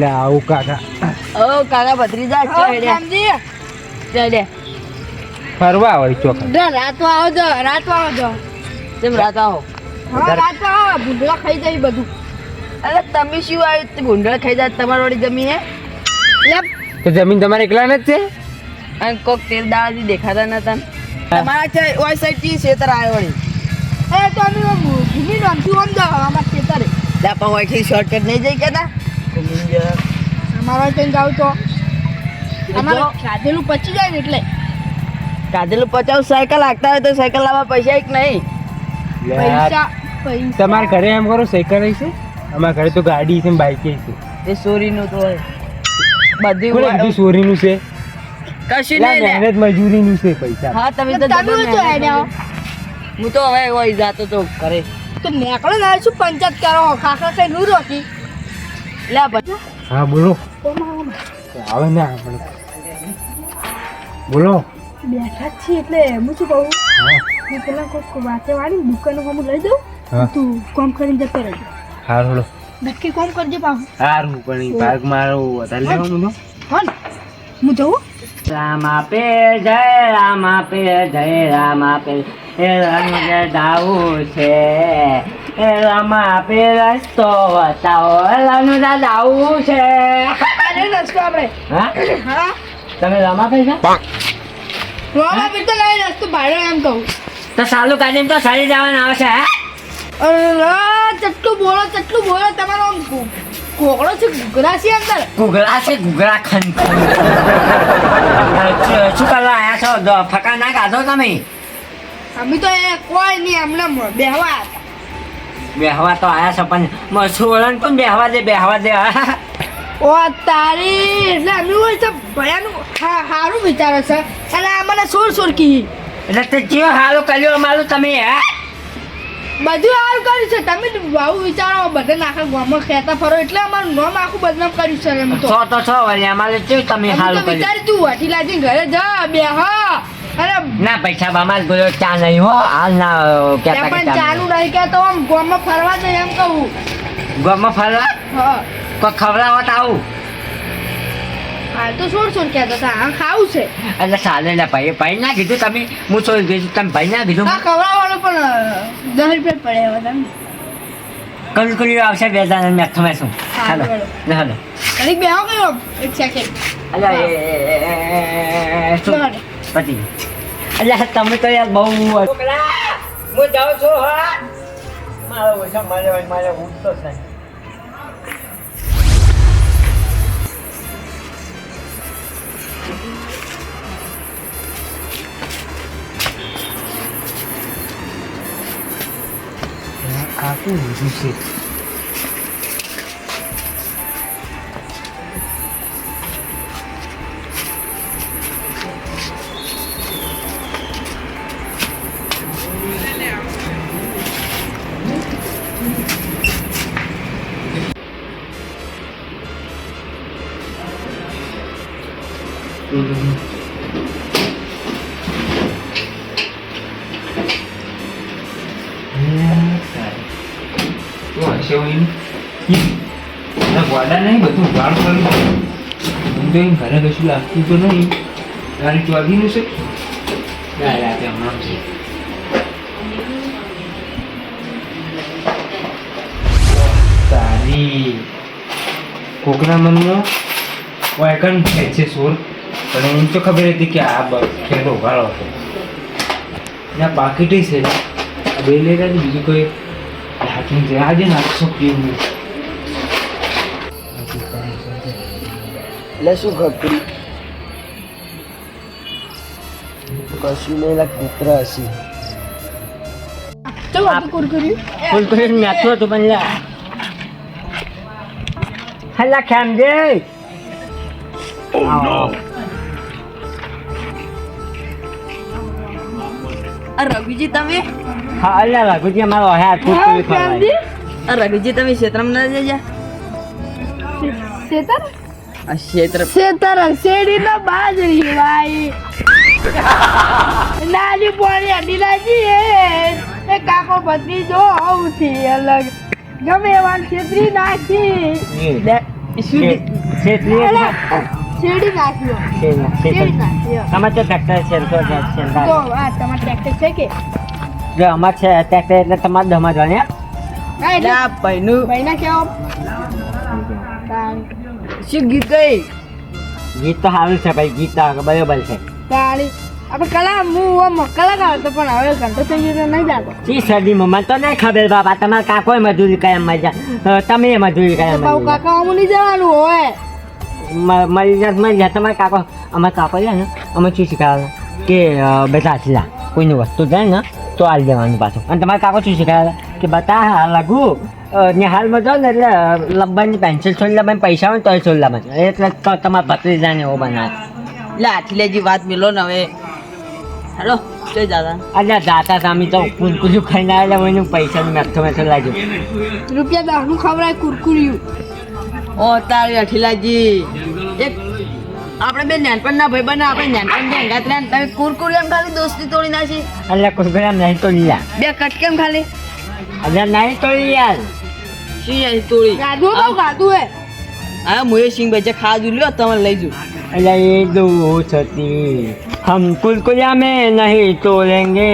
એટલે આવું કાકા. ઓ કાકા ભત્રીજા ઓ, ચડે ફરવા શામજી. ચો રાત આવો જો રાત આવો જો. જેમ રાત આવો? હા રાત આવો. ભૂંડળા ખાઈ જાય બધું. અરે તમે શું આવ્યું તે ભૂંડળ ખાઈ જાય? તમારી વાળી જમીન હે? તો જમીન તમારે એકલા જ છે? અને કોક તેલ દાળાથી દેખાતા નતા તમારા છે ઓય સાઈડથી શેતર આવ્યો વળી. એ તો અમે ભૂમિ રમતું આમ જાઓ અમારા ખેતરે. લા પણ ઓયથી શોર્ટકટ નહીં જઈ કેતા. અમારા ત્યાં જાવ તો અમારે. ખાધેલું પચી જાય ને એટલે. કાઢેલું પચાસ સાયકલ હાંકતા હોય તો સાયકલ લાવવા પૈસા એક નહીં. પૈસા પૈસા. તમારા ઘરે એમ કરો સાયકલ છે અમારા ઘરે તો ગાડી છે બાઇક છે. એ ચોરીનું તો હોય. બધી બધું ચોરીનું છે? કશું નહીં મહેનત મજૂરીનું છે પૈસા. હા તમે તો. હું તો હવે હોય જાતો તો ઘરે. તો નેકળો ના છું પંચાયત કરો? ખાખા કઈ નું રોકી? લે પછી હા બોલો. આવે ને આપણે બોલો. બેઠા છીએ એટલે હું શું કહું? હું. પેલા કોઈક વાંચે વાળી દુકાન હું લઈ દઉં તું કોમ કરીને જતો રહેજો. હારું લો નક્કી કોમ કરજે પાછું. સારું પણ ભાગ મારો વધારે લેવાનું તો હા ને હું જવું રામ આપે જય રામ આપે જય રામ આપે. એ રંગ દાવું છે. એ રામ આપે રસ્તો બતાવો રંગ દાવું છે અરે રસ્તો આપણે હા તમે રમા પૈસા બી તો લઈ રસ્તો ભાડો એમ કહું તો સાલું કાઢીને તો સારી જવાના આવશે હે ચટલું બોલો ચટલું બોલો તમારો કોકડો છે ઘૂઘરા છે અંદર ઘૂઘરા છે ઘૂઘરા ખન શું કરવા આયા છો ફકા ના કાઢો તમે અમે તો એ કોઈ નહીં મ- બેહવા હતા. બેહવા તો આયા છે પણ સોળન પણ બેહવા દે બેહવા દે ઓ તારી એટલે અમે હોય તો ભયાનું સારું વિચારે છે. અને મને સોર સોર કી એટલે તે જીવ હાલું કર્યો અમારું તમે હે? બધું સારું કર્યું છે. તમે બહુ વિચારો બધા આખા ગામમાં ખેતા ફરો એટલે અમારું નામ આખું બદનામ કર્યું છે એમ તો. છો તો છો વળી અમારે કેવું તમે અમે કર્યું? વિચારી તું વાટી લાજી ઘરે જા બે હા અરે ના પૈસા બામાલ ગયો ચા નહીં હો હાલ ના કેતા પણ ચાલુ નહીં કે તો આમ ગોમાં ફરવા જઈ એમ કહું ગોમાં ફરવા હા કોઈ ખવડાવત આવું હાલ તો સોર સોર કહેતા હતા હા ખાવું છે એટલે સાલે ને ભાઈ ભાઈ ના કીધું તમે હું સોઈ ગયું તમે ભાઈ ના કીધું ખવડાવવાનું પણ દસ રૂપિયા પડે હવે તમે કલકુલી આવશે બે જણા મેં તમે શું હા, હાલો બરોબર. બે આવો ઘડીક એક સેકન્ડ અલ્યા. પતી. અલ્યા તમે તો યાર બહુ હું જાઉં છું હા. મારો ઓછા મારે મારે ઉઠતો નહીં આ શું છે? ના નહીં, બધું વાળ કર્યું હું તો એમ ઘરે કશું લાગતું તો નહીં. તારી ચોગીનું છે ના રાતે હમણાં છે. તારી કોકના મનમાં વાયકન છે સોર. પણ એમ તો ખબર હતી કે આ ખેડો ઉઘાડો હતો આ પાકીટે છે. આ બે લઈ રહ્યા બીજું કોઈ હાથમાં છે આજે નાખશો પીવું એટલે શું ખકડી કશું નહીં લાગ કૂતર હશે. કુરકુરી નાખ્યું હતું પણ લ્યા. હલા ખેમજે આ રઘુજી તમે? હા અલ્યા રઘુજી અમારો હે કુરકુરી ખવડાવી આ રઘુજી તમે ક્ષેત્રમ ના જજા? ક્ષેત્ર? આ ક્ષેત્ર શેતર શેડી નો બાજરી ભાઈ. નાની પોણી અડી નાજી એ. એ કાકો બધી જો આવતી અલગ. ગમે એવા છેતરી નાખી. છેતરી શેરડી નાખ્યો શેરડી નાખ્યો આમાં તો ટ્રેક્ટર છે તો છે, છે, છે. તો આ તમારે ટ્રેક્ટર છે કે? જો અમાર છે ટ્રેક્ટર એટલે તમારે દમાં જોવા ના એટલે એટલે આ ભાઈનું. ભાઈના કેવો શું ગીત ગઈ? ગીત તો સારું છે ભાઈ ગીત તો બરોબર છે. તાળી. આપણે કલા હું આમ કલાકાર હતો પણ હવે ઘંટો થઈ ગયો નહીં તો નહીં ખબર બાપા તમારા કાકોએ મજૂરી કાયમ મજા. તમે મજૂરી કાયમ કાકા નહીં જવાનું હોય. મરી જાત મરી જાય. તમારા કાકો અમારા કાકો છે ને અમે શું શીખવાડે કે બેટા આટલા કોઈની વસ્તુ જાય ને તો આલી દેવાનું પાછું. અને તમારા કાકો શું શીખવાડે કે બતા લઘુ નિહાલમાં જાઓ ને એટલે લંબાની પેન્સિલ છોડી લબાની પૈસા હોય ને તોય છોડી લબાની એટલે તો તમારા ભત્રીજાને એવો બનાવે. એટલે આટલેજી વાત મિલો ને હવે. હેલો દાદા. અલ્યા દાતા સામે તો કુરકુરું ખાઈને આવેલા હોય પૈસા પૈસાનું મેથો મેથો લાગ્યો. રૂપિયા દસનું ખવડાય કુરકુરિયું. ઓ તારે અઠીલાજી. એક આપણે બે નાનપણના ભાઈ બને આપણે નાનપણ બે ગાત તમે કુરકુર એમ ખાલી દોસ્તી તોડી નાખી. એટલે કુરકુર એમ નહીં તોડી યાર બે કટ કેમ ખાલી? એટલે નહીં તોડી યાર શી અહીં તોડી? ગાધું તો ગાધું હે. હા મુએ સિંહ ભાઈ જે ખાધું લ્યો તમે લઈ જો એટલે એ દો છતી. હમ કુરકુરિયા મેં નહીં તોડેંગે.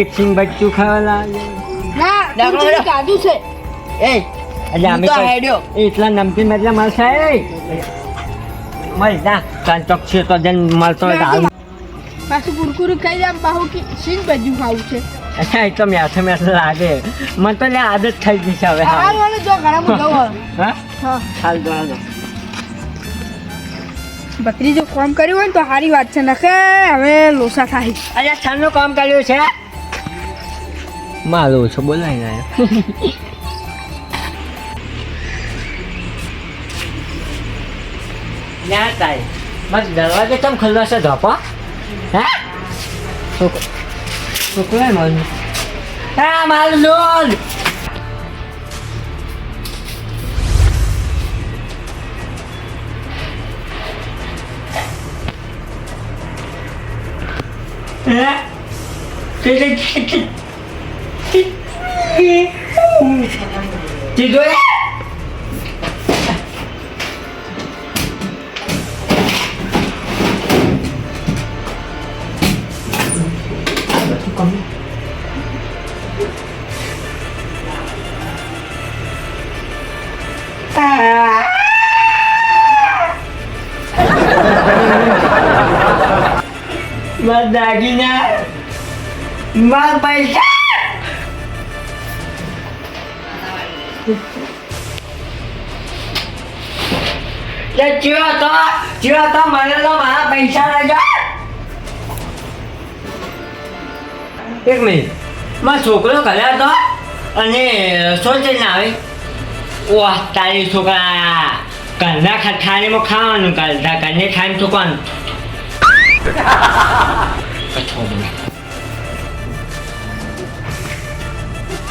એક સિંહ બચ્ચું ખાવા લાગે. ના ગાધું છે. એ અમે તો હેડ્યો. એટલા નમકીન એટલે મળશે. મળી ના કાંચોક છે તો જન મળતો હાલ. પાછું કુરકુરી ખાઈ જાય પાછું કે શીન ભજ્યું ખાવું છે. અચ્છા એ તો મેથે મેથે લાગે. મને તો આદત થઈ ગઈ છે હવે હાલ. હા જો ઘણા હોય. હા? હાલ તો. ભત્રીજો કામ કર્યું હોય ને તો સારી વાત છે નખે હવે લોસા થાય. અલ્યા છાનનું કામ કર્યું છે. મારો ઓછો બોલાય ને. ના તાય બસ દરવાજો તમ ખુલ્લો છે ધોપો હે છોકરો મારું હા મારું હે Tidur ya? Mas dagingnya Mas paisa Ya chưa to Chưa to mà nó mà paisa ra cho એક મિનિટ માં છોકરો ઘરે હતો અને શું છે ને આવે વાહ તારી છોકરા ઘરના ખાણીમાં ખાવાનું કાઢતા ઘરને ખાઈને છોકવાનું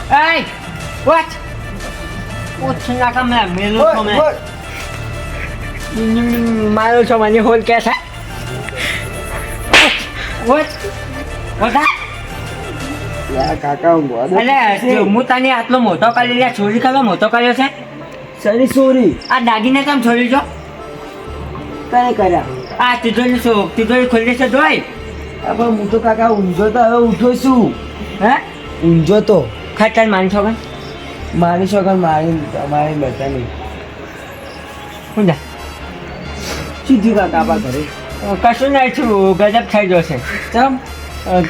Hey! What? What's na ka ma'am? Meron ko ma'am. મારો છો મને હોલ that? અલે જો હું તને આટલો મોટો કરી લે છોરી કરવા મોટો કર્યો છે સરી સોરી આ દાગીને કેમ છોડી છો કઈ કર્યા આ તિજોરી તિજોરી ખોલી છે જોઈ પણ હું તો કાકા ઊંઝો તો હવે ઉઠો છું હે? ઊંઝો તો. ખતર માન માની કે મારી મારી મારી નહીં શું જા. શું થયું કાકા આપા ઘરે કશું નહીં છું ગજબ થઈ જશે ચમ?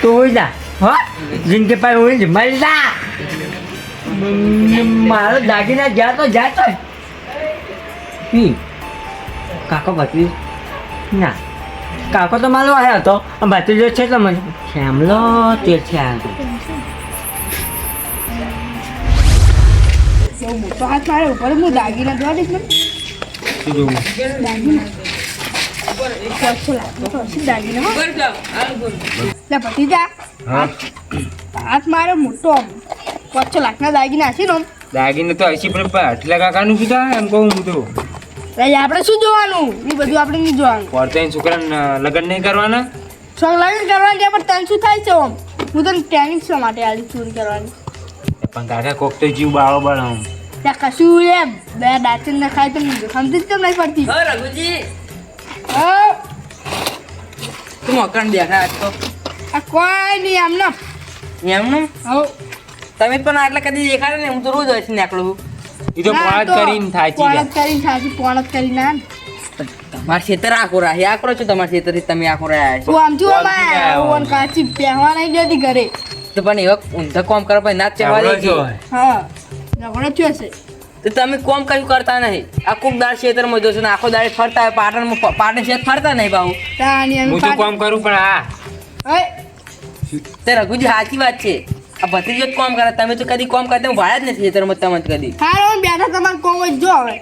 તો હોય જા. હો? જિંદગી પર હોય જ. મરી જા. મ- મારો દાગીના જ્યાં તો જ્યાં તો. હી કાકો ભત્રી ના. કાકો તો મારો આવ્યો હતો. ભાતીજો છે તો મને શ્યામલો તે છે આવ્યો મોટો હાથ મારે ઉપર હું દાગીના જોવા દઈશ દાગીના તો હશે પણ અઠલા કાકાનું શું એમ કહું હું તો. એટલે આપણે શું જોવાનું? એ બધું આપણે નહીં જોવાનું. પડતા છોકરાને લગ્ન નહીં કરવાના? સોંગ લગ્ન કરવાની ત્યાં પણ તને શું થાય છે ઓમ? હું તને ટ્રેનિંગ શો માટે આલી ચોરી કરવાની. પણ કાકા કોક તો જીવ બાળો બનાવું ત્યાં કશું એમ બે દાંતન ને ખાય તો સમજી જ કેમ નહીં પડતી. હો રઘુજી. હા તું મકાન બેઠા આજ તો. આ કોઈ નહીં એમને એમને હવ તમે પણ આટલા કદી દેખાડે ને હું તો રોજ હોય છે. નીકળું એ તો કરીને કરીને કરીને આ તમારા ખેતર આખો રાહી આકરો છો તમારા ખેતર તમે આખો રહ્યા છો? આમ જો પોણથી ગયા હોય. ઓન કાચી પહેવા નહીં દેતી ઘરે. તો પણ એવા ઊંધા કોમ ના દે. હા છે. તો તમે કોમ કયું કરતા નહીં? કોક દાળ ખેતરમાં જોશો ને આખો દાળ ફરતા હોય પાટણમાં પાટણ શેત ફરતા નહીં બાબુ હું તો પાછ- કરું પણ હા? તે રઘુજી સાચી વાત છે. આ ભત્રીજો જ કોમ કરે. તમે તો કદી કોમ કરતા વાયા જ નથી ખેતરમાં તમે કદી. હારો હું બેઠા તમારે કોમ જ જો હવે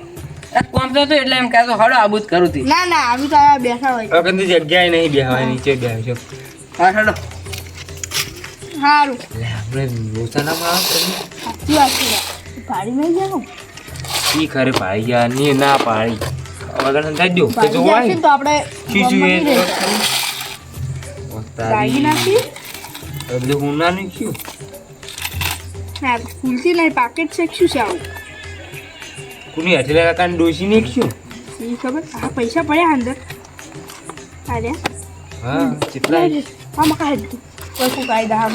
આ કોમ તો એટલે એમ કહેતો હળો આબુ કરું તી ના ના આવી તો બેઠા હોય. વખત જગ્યાએ નહીં બેહવા નીચે બેહજો. હા હળો સારું એટલે આપણે આવે સાચી વાત છે. પાડી નહીં જાવ ઈ ખરે પાડી ગયા. ની ના પાડી. વગર સંતાઈ દો કે જો હોય તો આપણે શીશું એ તો-. નાખી? એટલે હું ના નહીં પાકેટ છે કે શું છે આવું? કોની હથેલા કાકાને ડોસી નાખ્યું એ ખબર? આ પૈસા પડ્યા અંદર. અરે. હા કેટલા? આ મકા હેડ કોઈ કોઈ કાયદા હા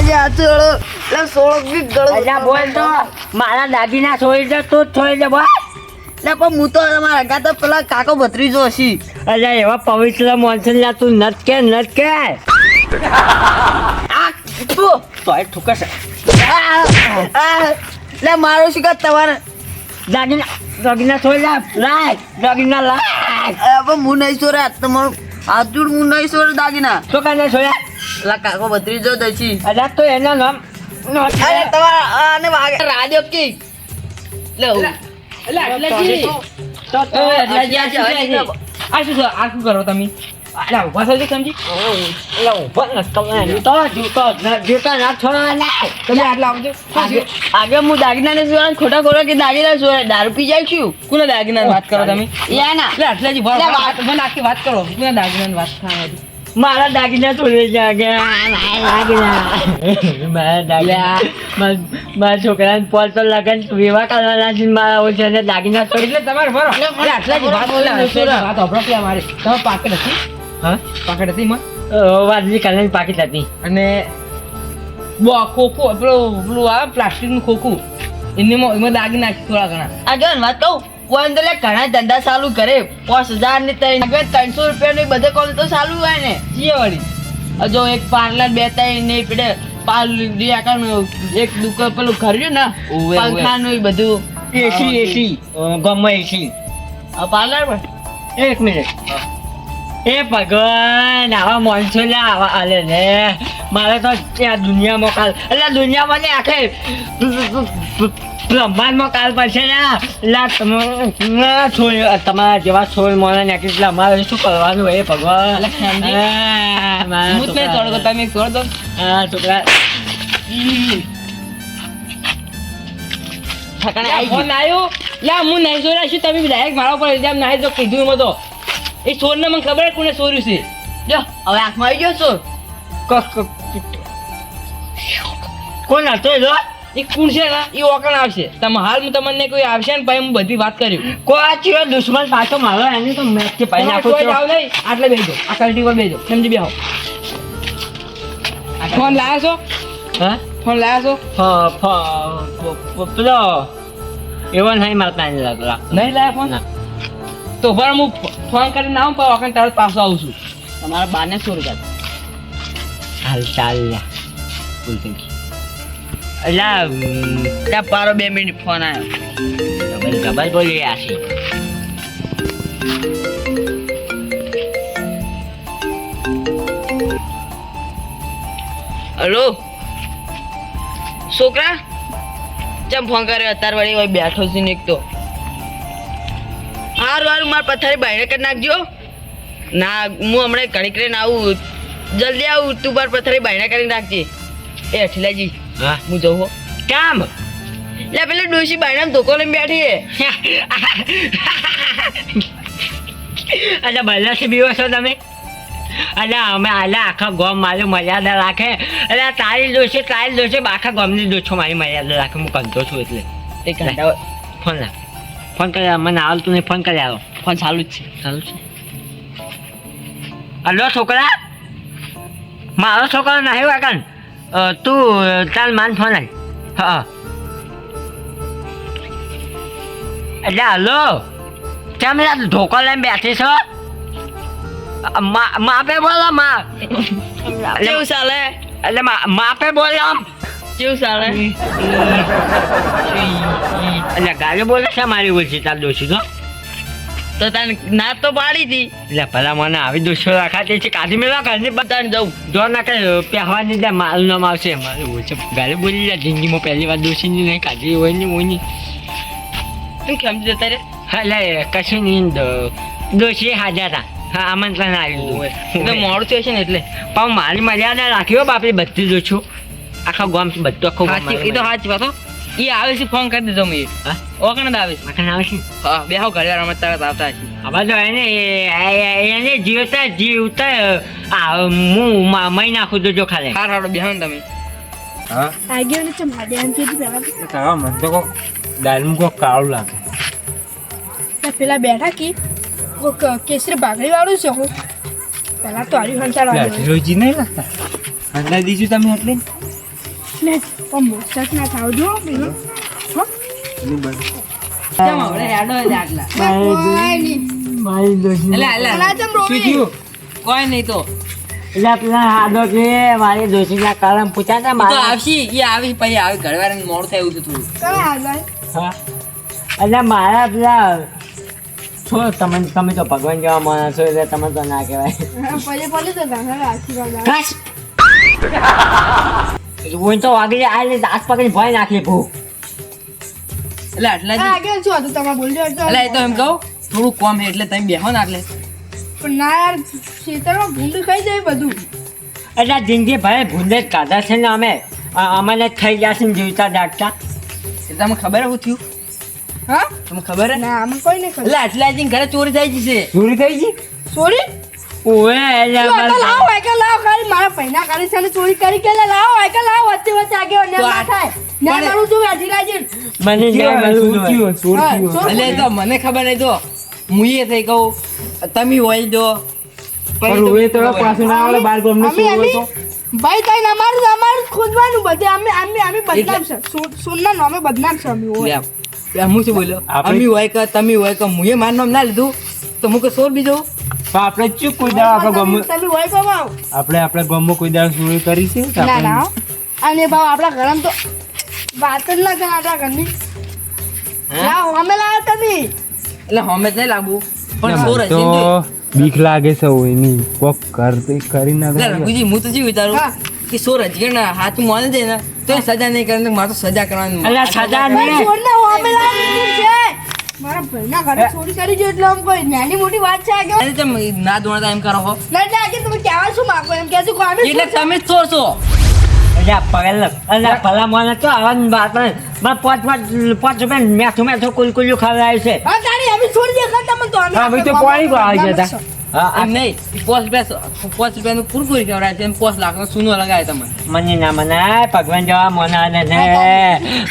અરે આ તો લે સોળક બી ગળો અજા બોલ તો. મારા દાદીના છોડી દે તો જ છોડી દે બોલ. લે પણ હું તો તમારા હગા તો પેલા કાકો ભત્રીજો હશી. અલ્યા એવા પવિત્ર મોનસન લા તું નટ કે નટ કે. તું તોય ઠુકર લે મારો શું કાં તમારે? દાદીના દાદીના છોડી લા લાય દાદીના લાય પણ હું નહીં સોરે તમારું આજુડ જોડ હું નહીં સોરે દાગીના. શું કાને છોડ્યા લા કાકો ભત્રીજો દછી અલા તો એના નામ અરે તમારા આને વાગે. રાજો કી લે હું એટલે જી તો તો આટલાજી આ શું છે હજી? આ શું આ શું કરો તમે? એટલે ઊભા થજો સમજી એટલે ઊભા ન તમે જીતો જીતો જીતો ના છોડવાના તમે આટલા આવજો આગે હું દાગીનાને જોયા ખોટા ખોટા કે દાગીના જોયા દારૂ પી જાય છું કોના દાગીના વાત કરો તમે યા ના એટલે ભાવ એટલે વાત- મને આખી વાત કરો કોના દાગીના વાત થાય મારા દાગીના દાગીના મારા મારા- મારા છોકરાને પોલ તો લગન વિવાહ કરવાના છે મારા ઓછે દાગીના છોડી એટલે તમારે ભરો એટલે આટલાજી વાત બોલો, વાત કે અમારી તમે પાકેટ હતી હા? પાકેટ હતી માં વાદળી કલરની પાકીટ હતી. અને બો ખોખું પેલું પેલું આ પ્લાસ્ટિકનું ખોખું. એમાં એમાં દાગી નાખી થોડા ઘણા. આગળ વાત કહું કોઈ તો લે ઘણા ધંધા ચાલુ કરે. પાંચ હજારની ત્રણ આગળ ત્રણસો રૂપિયા ને બધે કોલ તો ચાલુ હોય ને? જીએ વળી જો એક પાર્લર બે ત્રણ ને પેલે પાર્લર એક દુકાન પેલું ખર્યું ને. પંખાનું બધું. એસી એસી. ગમે એસી. પાર્લર પર. એક મિનિટ. એ ભગવાન આવા માણસો લે આવા આલે ને મારે તો ત્યાં દુનિયામાં કાલ એટલે દુનિયામાં ને આખે બ્રહ્માંડમાં કાલ પડશે ને. એટલે તમે છોડ તમારા જેવા છોડ મને ને એટલે અમારે શું કરવાનું? એ ભગવાન. હું જ નહીં છોકરા. તમે છોડ દો. હા છોકરા. ઠકાણે ફોન આવ્યો લા હું નહીં ચોર્યા છું તમે ડાયરેક્ટ મારા ઉપર એમ નાખી જો કીધું એમાં તો. એ ચોરને મને ખબર કોને ચોર્યું છે? જો હવે આંખમાં આવી ગયો ક- કોણ હતો એ જો? એ કોણ છે ને એ ઓકણ આવશે. તમે હાલ હું તમને કોઈ આવશે ને ભાઈ હું બધી વાત કર્યું કોઈ ચિયો દુશ્મન પાછો મારો એને તો મેચ કે પાઈ નાખો જાવ નહીં. આટલે બેજો આ કલટી પર બેજો. સમજી બેહો. ફોન લાવ્યા છો? હા? ફોન લાવ્યા છો? પેલો એવો નહીં મારતા નહીં લાગલા નહીં લાવ્યા ફોન? ના. તો પણ હું ફોન કરીને આવું પણ ઓકણ તરત પાછો આવું છું. તમારા બાને સો રૂપિયા હાલ ચાલ ફૂલ એટલે ત્યાં પારો બે મિનિટ ફોન આવ્યો તમે ડબલ બોલી રહ્યા છે. હલો? છોકરા? ચમ ફોન કર્યો? અત્યારે વળી બેઠો છે ને એક તો. હારું વાર માર પથારી બહાર કરી નાખજો. ના હું હમણાં ઘડીક રહીને આવું. જલ્દી આવું તું મારા પથારી બહાર કરીને નાખજે. એ અઠલાજી હા? હું જઉં હો. કામ? લે પેલો ડોશી બહાર ધોકો લઈને બેઠી એટલે બલ્લાથી બીવો છો તમે. એટલે અમે આલે આખા ગોમ મારી મર્યાદા રાખે. એટલે તારી દોષે તારી દોષે આખા ગોમની દોષો મારી મર્યાદા રાખે. હું કંતો છું એટલે. ફોન લાવ ફોન કરી મને આવતું નહીં ફોન કરી આવો ફોન ચાલુ જ છે. ચાલુ છે. હલો છોકરા. મારો છોકરો નહીં વાગન તું ચાલ માન ફોન આય. હા એટલે હલો તમે ધોકો લઈને બેઠી છો? માપે બોલો મા. કેવું ચાલે? એટલે માપે બોલો કેવું ચાલે એટલે ગાડી બોલે છે મારી ઓછી તાર દોશી તો તો તને ના તો પાડી હતી એટલે ભલા મને આવી દોષો રાખાતી છે કાઢી મેળવા કાઢી તને જવું જો ના કે પહેવાની દે મારું નામ આવશે મારું ઓછે ગાલે બોલી જાય જિંદગીમાં પહેલી વાર દોશીની નહીં કાઢી હોયની હોય નહીં તું કેમ જતા રે એટલે કશું નહીં દોશી હાજર હતા હા આમંત્રણ આવ્યું તો. હતું મોડું થયું છે ને એટલે? પણ મારી મર્યાદા રાખ્યો બાપરી બધી દોશું આખા ગામ બધું આખો ગામ એ તો હાચી વાતો એ આવે છે ફોન કરી દેજો મેં હા? ઓકણ આવે છે. માખણ આવે છે? હા બે ઘરે રમત તરત આવતા છે હવે જો એને એને જીવતા જીવતા આ હું મઈ નાખું દેજો જો ખાલે. હાર હારો બેહો તમે. હા? ને ચમ તો. તો કોક દાલમાં કોક કાળું લાગે. પેલા બેઠા કી. કેસરી ભાગડી વાળું છે હું. પેલા તો હરી હંસાર લાઠીરોજી નહીં લાગતા? અંદાજ દીધું તમે એટલે? ને પણ મોસટ ના થાવ જો પેલો. હેડો છે આટલા કોઈ નહીં. મારી દોશી એટલે એટલે પેલા ચમ રોવી. શું થયું? કોઈ નહીં તો. એટલે પેલા હાડો કે મારી દોશીના કારણ પૂછ્યા હતા મારા. આવશી એ આવી પછી આવી ઘરે વાળાને મોડું થાય એવું છે થોડું તમે આગળ. હા. એટલે મારા પેલા છો તમે તમે તો ભગવાન જેવા માણસ છો એટલે તમે તો ના કહેવાય. પછી પછી તો આશીર્વાદ હું તો વાગી જાય એટલે દાંત પકડી ભય નાખી ભૂ એટલે આટલા જ આગળ શું હતું તમે બોલજો એટલે એટલે એ તો એમ કહું થોડું કોમ છે એટલે તમે બેહો ને એટલે પણ ના યાર ખેતરમાં ભૂંડ ખાઈ જાય બધું. એટલે જિંદગી ભાઈ ભૂલે જ કાઢા છે ને અમે. અમને જ થઈ છે ને જીવતા દાટતા. એ તમને ખબર શું થયું? હા? તમને ખબર હે? ના આમ કોઈ નહીં ખબર. એટલે આટલા જઈને ઘરે ચોરી થઈ જશે. ચોરી થઈ ગઈ? સોરી તું અમારે- આટલા લાવો ખાલી. મારા પૈના કાઢી છે ચોરી કરી કે લાવ લાવો વાયકા લાવો. વચ્ચે વચ્ચે આગે ના થાય. ના મારું છું મને ચોરી થયું. તો મને ખબર નહીં તો હું થઈ કહું તમે હોય દો પણ હવે તો પાછું ના આવે બાર ગામનો અમે ચોર ભાઈ તઈ અમારું અમારું ખોદવાનું બધે અમે અમે અમે બદનામ છે. સોનના નામે બદનામ છે અમે આપ. હું શું બોલ્યો? અમી હોય કે તમે હોય કે મુએ મારું નામ ના લીધું તો હું કે સોર બીજો? આપણે ચૂક કોઈ દાડો આપણે ગમો તમે હોય કમાઓ આપણે આપણે ગમો કોઈ દાડો ચોરી કરી છે ના ના અને ભાવ આપણા ઘરમાં તો વાત જ ના કરે આપણા ઘરની. ના હોમે લાવ્યા તમે એટલે હોમે જ નહીં લાગવું પણ સોર તો બીક લાગે છે એની કોક કરતી કરી ના રઘુજી હું તો જી વિચારું. કે સોર રજગણ ને હાથ માને દે ને તો સજા નહીં કરે તો મારે તો સજા કરવાની સજા નહીં. મારા ભાઈના ઘરે ચોરી કરી છે એટલે આમ કોઈ નાની મોટી વાત છે તમે ના દોડતા એમ કરો હો. ના એટલે આજે તમે કહેવા શું માંગો? એમ કે કોઈ અમે એટલે તમે જ ચોર છો એટલે પગલ એટલે ભલા મને તો આવા વાત નહીં. મને પાંચ પાંચ પાંચ રૂપિયા મેઠું મેઠું કુલકુલ્યું ખવડાવ્યું છે. હા તારી અમે છોડી દે તમે તો અમે તો પાણી જતા. હા, આ એમ નહીં પોસ રૂપિયા પોસ રૂપિયાનું કુરકુરી ખવડાવે છે એમ પોસ લાખનો સૂનો લગાવે તમે મને ના મનાય ભગવાન જવા મના ને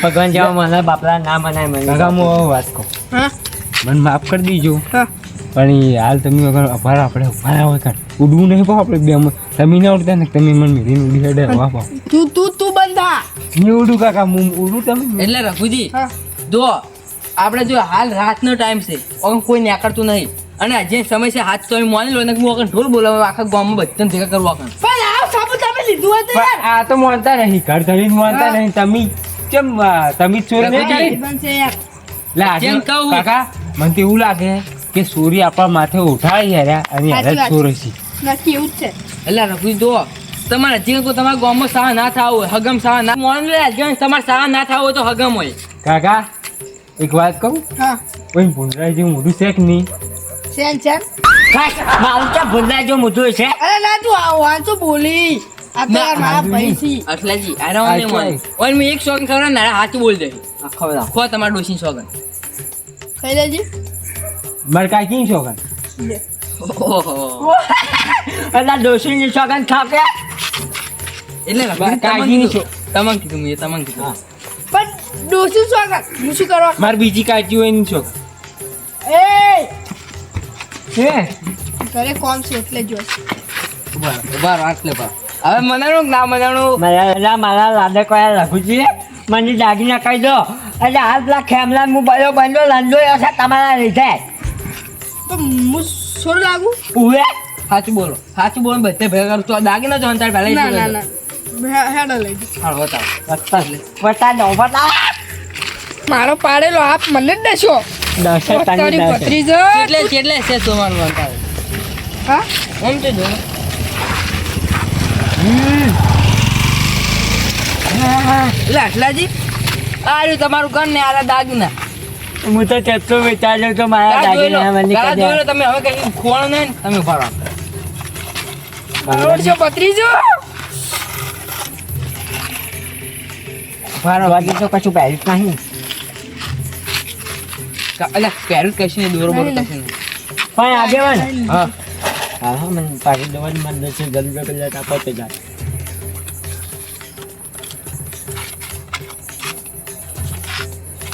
ભગવાન જવા મને બાપલા ના મનાય મને. હું વાત કહું હા? મને માફ કરી દીજો. પણ એ હાલ તમે વગર અભાર આપણે ઊભા હોય કાઢ ઉડવું નહીં પાવ આપણે બે તમે ના ઉડતા ને તમે મને મેળીને ઉડી હેડે હવા પાવ તું તું તું બંધા. હું ઉડું કાકા હું ઉડું તમે? એટલે રઘુજી હા. જો આપણે જો હાલ રાતનો ટાઈમ છે કોઈ નીકળતું નહીં. અને જે સમય છે હાથ તો એમ લો ને હું આગળ ઢોલ બોલાવે આખા ગામમાં બચ્ચન ભેગા કરવા પણ આ સાબુ તમે લીધું હતું યાર. આ તો માનતા નહીં ઘર ધરીને માનતા નહીં. તમે કેમ તમે ચોર ને આજે. કાકા મને તો એવું લાગે કે સૂર્ય આપણા માથે ઉઠાવી હેર્યા અને હેરા ચોર છે નથી એવું છે. એટલે રઘુજી જો તમારે જે કોઈ તમારા ગામમાં સાહ ના થાવ હોય હગમ સાહ ના મોન લે તમારે સાહ ના થાવ હોય તો હગમ હોય. કાકા એક વાત કહું? હા. કોઈ ભૂંડરાય જેવું મોઢું છે કે નહીં. સેન ખાસ જો છે. અરે ના તું વાંચો બોલી આ. છે અટલાજી મેં એક શોગન ખબર ના હાથ બોલ દે. ખવડાવ. ખો તમારા ડોસી દેજી. મારે કાંઈ એટલે સોગન કાળજીની છો- તમને કીધું. મેં તમને કીધું. પણ ડોસી શું આગળ કરવા મારે બીજી કાચી હોય ને શોખ એ હે ઘરે કોમ છે એટલે જો. બરાબર આટલે બાર હવે મનાણું ના મનાણું? મારા મારા લાડે કયા રઘુજી મને દાગીના કહી દો. એટલે હાલ પેલા ખેમલા હું બયો બંધો લાંધો હશે તમારા લીધે. તો હું શું લાગુ? ઉવે? સાચું બોલો સાચું બોલો બધે ભેગા કરું. તો દાગીના જો અંતર પહેલા ના ના ના. હેડો લઈ હાલ બતાવો વત્તા દો વત્તા મારો પાડેલો હાથ મને જ દેશો. દસે તારી ભત્રીજો. કેટલે કેટલે છે તમારું અંતર હા? એમ તો જો. એટલે આટલાજી તમારું ઘર ને આરા દાગીના. હું તો તેટલું વિચાર્યું તો મારા દાગીના મને જોઈ તમે હવે કઈ ખોળ નહીં ને તમે ભરો મારો છો ભત્રીજો? ભરો વાગી તો કશું પહેર્યું નહીં. એટલે પહેરું કશું નહીં દોરો બોરો કશું નહીં પણ આગેવાન હા. હા હા મને પાકી દવાની મન છે જલ્દી કરી જતા પોતે જાય.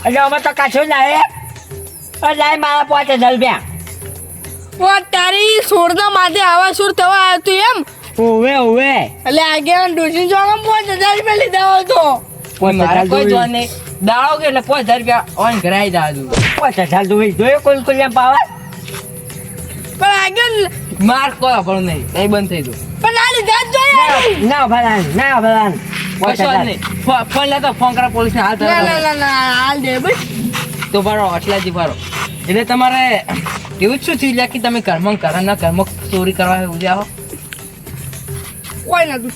એટલે અમે તો કશું લાવે લાય મારા પોતે જલ્બ્યા ઓ તારી સોરના માથે આવા સુર થવા આવ્યો તું એમ? ઓવે ઓવે. એટલે આગે ડોસી જોવા પાંચ હજાર રૂપિયા લીધા હોય તો. પોતે મારા કોઈ જોવા નહીં. દાળો કે એટલે પાંચ હજાર રૂપિયા ઓન ઘરાઈ આવી દાદુ પોતે તો જોયો કોઈ કોઈ પાવા? પણ આગળ માર કોઈ આપણું નહીં કઈ બંધ થઈ ગયું. પણ આ લીધા જોઈએ ના ના ફોન લેતો ફોન કરા પોલીસ ને હાલ ના ના ના ના હાલ દે ભાઈ તો ભરો આટલાથી ભરો એટલે તમારે એવું જ શું થયું? લ્યા કે તમે ઘરમાં ઘર ના ઘરમાં ચોરી કરવા ઉજાવો કોઈ નતું.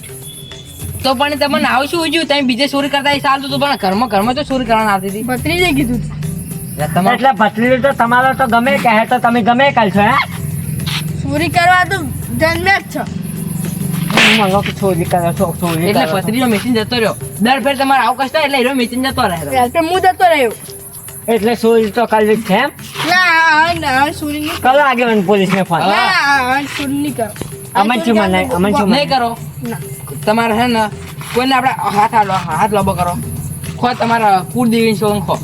તો પણ તમને આવું શું ઉજ્યું? તમે બીજે ચોરી કરતા એ ચાલતું હતું પણ ઘરમાં ઘરમાં તો ચોરી કરવાની આવતી હતી. ભત્રીજે કીધું. તું. એટલે તમારે એટલે ભત્રીજો તો તમારો તો ગમે કહે તો તમે ગમે કરશો હે? ચોરી કરવા તો જન્મે જ છો. મને કે ચોરી કરો છો ચોરી એટલે પથરીનો મેચિન જતો રહ્યો. દર ફેર તમારે આવું કಷ್ಟ એટલે એનો મેચિન જતો રહે એટલે હું જતો રહ્યો. એટલે ચોરી તો કરવી છે એમ? ના ના હા ચોરી નહીં કરો. આગેવાન પોલીસ ને ફોન ના ચોરી નહીં કરો. અમન શું મને? અમન શું નહીં કરો. તમારે હે ને કોઈને આપણે હાથ હાલો હાથ લોબો કરો. ખો તમારા કુળદેવી સોંગ ખો.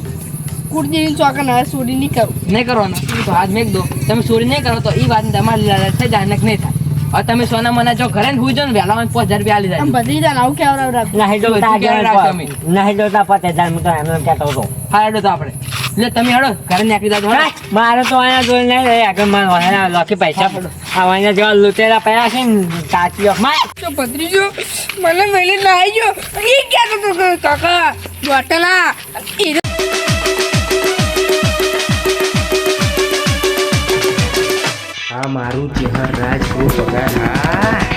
કુર્તી ચોકન હવે ચોરી નહીં કરું. નહીં કરો તો હાથ મેક દો. તમે ચોરી નહીં કરો તો એ વાત તમારી લાલચ થઈ જાય નહીં થાય. હવે તમે સોના મના જો ઘરે હું ને વહેલા પાંચ હજાર રૂપિયા આલી બધી જાય આવું કેવડાવ રાખ? નહીં તો જોતા તું ક્યારે આગેવાન રાખશે પર- નહીં જોતા પતે હું તો એમ કહેતો હતો. હા હેડો તો આપણે. એટલે તમે હેડો ઘરે નીકળી જાજો મારે તો અહીંયા જોઈ નહીં રહે. આગળ મારે લખી પૈસા આ અહીંયા જેવા લૂંટેલા પડ્યા છે ને તાચીઓ તો ભત્રીજો મને મેલી ના આવી ગયો. એ કહેતો તો કાકા બોટલા એ આ મારું ચહેર રાજ પગાર હા.